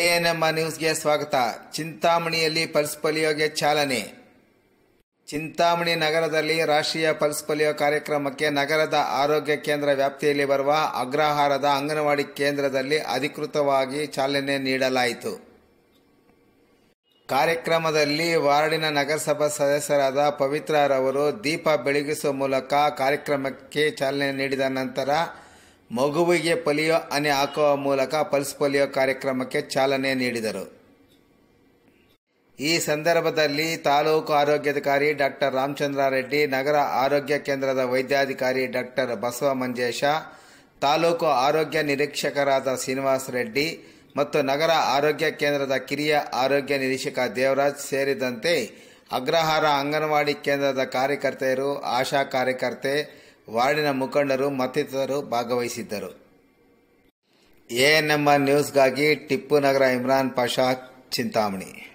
ANM ನ್ಯೂಸ್ಗೆ ಸ್ವಾಗತ. ಚಿಂತಾಮಣಿಯಲ್ಲಿ pulse ಪೋಲಿಯೋಗೆ ಚಾಲನೆ. ಚಿಂತಾಮಣಿ ನಗರದಲ್ಲಿ ರಾಷ್ಟ್ರೀಯ ಪಲ್ಸ್ ಪೋಲಿಯೋ ಕಾರ್ಯಕ್ರಮಕ್ಕೆ ನಗರದ ಆರೋಗ್ಯ ಕೇಂದ್ರ ವ್ಯಾಪ್ತಿಯಲ್ಲಿ ಬರುವ ಅಗ್ರಹಾರದ ಅಂಗನವಾಡಿ ಕೇಂದ್ರದಲ್ಲಿ ಅಧಿಕೃತವಾಗಿ ಚಾಲನೆ ನೀಡಲಾಯಿತು. ಕಾರ್ಯಕ್ರಮದಲ್ಲಿ ವಾರ್ಡಿನ ನಗರಸಭಾ ಸದಸ್ಯರಾದ ಪವಿತ್ರರವರು ದೀಪ ಬೆಳಗಿಸುವ ಮೂಲಕ ಕಾರ್ಯಕ್ರಮಕ್ಕೆ ಚಾಲನೆ ನೀಡಿದ ನಂತರ ಮಗುವಿಗೆ ಪೋಲಿಯೋ ಹನಿ ಹಾಕುವ ಮೂಲಕ ಪಲ್ಸ್ ಪೋಲಿಯೋ ಕಾರ್ಯಕ್ರಮಕ್ಕೆ ಚಾಲನೆ ನೀಡಿದರು. ಈ ಸಂದರ್ಭದಲ್ಲಿ ತಾಲೂಕು ಆರೋಗ್ಯಾಧಿಕಾರಿ ಡಾಕ್ಟರ್ ರಾಮಚಂದ್ರ ರೆಡ್ಡಿ, ನಗರ ಆರೋಗ್ಯ ಕೇಂದ್ರದ ವೈದ್ಯಾಧಿಕಾರಿ ಡಾಕ್ಟರ್ ಬಸವ ಮಂಜೇಶ, ತಾಲೂಕು ಆರೋಗ್ಯ ನಿರೀಕ್ಷಕರಾದ ಶ್ರೀನಿವಾಸ್ ರೆಡ್ಡಿ ಮತ್ತು ನಗರ ಆರೋಗ್ಯ ಕೇಂದ್ರದ ಕಿರಿಯ ಆರೋಗ್ಯ ನಿರೀಕ್ಷಕ ದೇವರಾಜ್ ಸೇರಿದಂತೆ ಅಗ್ರಹಾರ ಅಂಗನವಾಡಿ ಕೇಂದ್ರದ ಕಾರ್ಯಕರ್ತೆಯರು, ಆಶಾ ಕಾರ್ಯಕರ್ತೆ ವಾರ್ಡಿನ ಮುಖಂಡರು ಮತ್ತಿತರರು ಭಾಗವಹಿಸಿದ್ದರು. ಎಎನ್ಎಂ ನ್ಯೂಸ್ಗಾಗಿ ಟಿಪ್ಪು ನಗರ ಇಮ್ರಾನ್ ಪಾಷಾ ಚಿಂತಾಮಣಿ.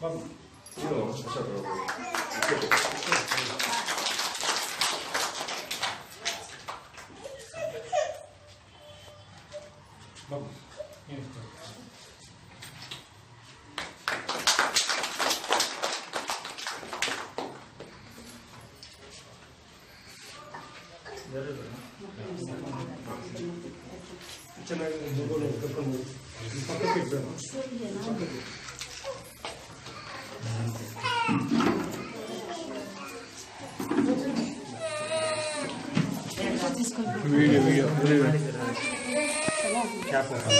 まず、今おっしゃったように。Vamos. ಚೆನ್ನಾಗಿ ಮಗುನ ಕರ್ಕೊಂಡು ಪಕ್ಕಕ್ಕೆ ಇಡಬೇಕು ಪಕ್ಕಕ್ಕೆ ವಿಡಿಯೋ ವಿಡಿಯೋ क्या फ़ोटो?